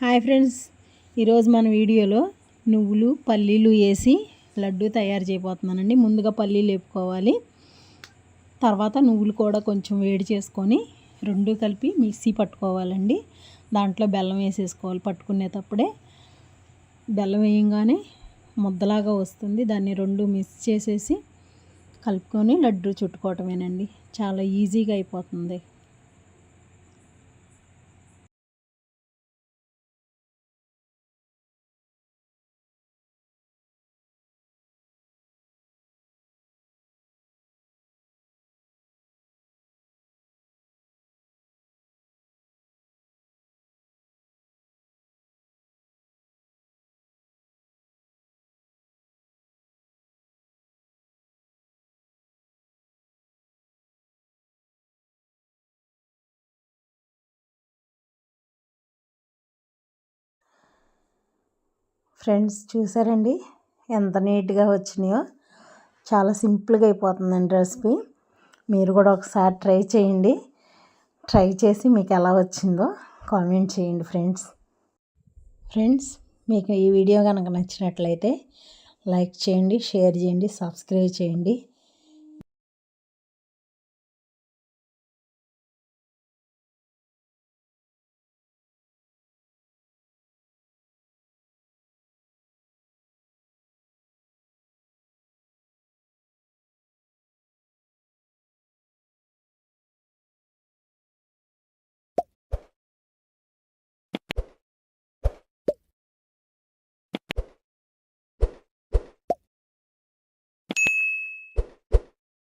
Hi friends. ఈరోజు మన వీడియోలో నువ్వులు పల్లీలు వేసి లడ్డు తయారు చేయబోతున్నానండి. ముందుగా పల్లీలు వేపుకోవాలి. తర్వాత నువ్వులు కూడా కొంచెం వేడి చేసుకొని రెండు కలిపి మిక్సీ పట్టుకోవాలండి. దాంట్లో బెల్లం వేసేసుకోవాలి పట్టుకునేటప్పుడే. బెల్లం వేయంగానే ముద్దలాగా వస్తుంది. దాన్ని రెండు మిక్స్ చేసేసి కలుపుకొని లడ్డు చుట్టుకోవటమేనండి. చాలా ఈజీగా అయిపోతుంది. ఫ్రెండ్స్ చూసారండి? ఎంత నీట్గా వచ్చినాయో. చాలా సింపుల్గా అయిపోతుందండి రెసిపీ. మీరు కూడా ఒకసారి ట్రై చేయండి. ట్రై చేసి మీకు ఎలా వచ్చిందో కామెంట్ చేయండి ఫ్రెండ్స్. ఫ్రెండ్స్ మీకు ఈ వీడియో కనుక నచ్చినట్లయితే లైక్ చేయండి షేర్ చేయండి సబ్స్క్రైబ్ చేయండి.